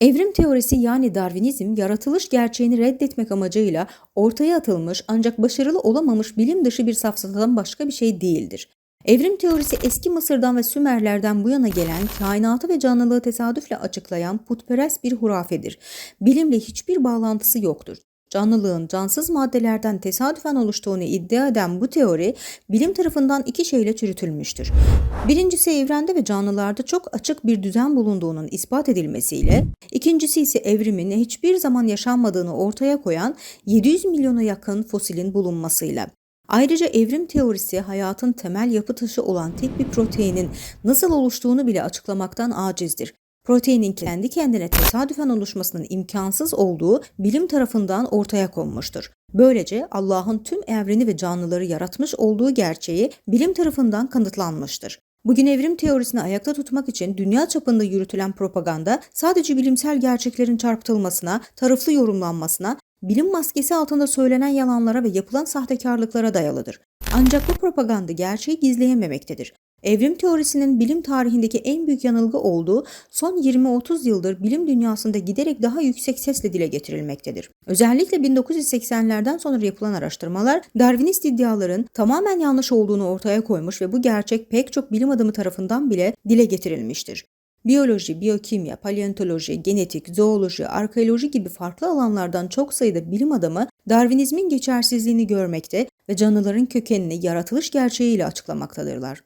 Evrim teorisi yani Darwinizm, yaratılış gerçeğini reddetmek amacıyla ortaya atılmış ancak başarılı olamamış bilim dışı bir safsatadan başka bir şey değildir. Evrim teorisi eski Mısır'dan ve Sümerlerden bu yana gelen kainatı ve canlılığı tesadüfle açıklayan putperest bir hurafedir. Bilimle hiçbir bağlantısı yoktur. Canlılığın cansız maddelerden tesadüfen oluştuğunu iddia eden bu teori bilim tarafından iki şeyle çürütülmüştür. Birincisi evrende ve canlılarda çok açık bir düzen bulunduğunun ispat edilmesiyle, ikincisi ise evrimin hiçbir zaman yaşanmadığını ortaya koyan 700 milyona yakın fosilin bulunmasıyla. Ayrıca evrim teorisi hayatın temel yapı taşı olan tek bir proteinin nasıl oluştuğunu bile açıklamaktan acizdir. Proteinin kendi kendine tesadüfen oluşmasının imkansız olduğu bilim tarafından ortaya konmuştur. Böylece Allah'ın tüm evreni ve canlıları yaratmış olduğu gerçeği bilim tarafından kanıtlanmıştır. Bugün evrim teorisini ayakta tutmak için dünya çapında yürütülen propaganda sadece bilimsel gerçeklerin çarpıtılmasına, taraflı yorumlanmasına, bilim maskesi altında söylenen yalanlara ve yapılan sahtekarlıklara dayalıdır. Ancak bu propaganda gerçeği gizleyememektedir. Evrim teorisinin bilim tarihindeki en büyük yanılgı olduğu son 20-30 yıldır bilim dünyasında giderek daha yüksek sesle dile getirilmektedir. Özellikle 1980'lerden sonra yapılan araştırmalar Darwinist iddiaların tamamen yanlış olduğunu ortaya koymuş ve bu gerçek pek çok bilim adamı tarafından bile dile getirilmiştir. Biyoloji, biyokimya, paleontoloji, genetik, zooloji, arkeoloji gibi farklı alanlardan çok sayıda bilim adamı Darwinizmin geçersizliğini görmekte ve canlıların kökenini yaratılış gerçeğiyle açıklamaktadırlar.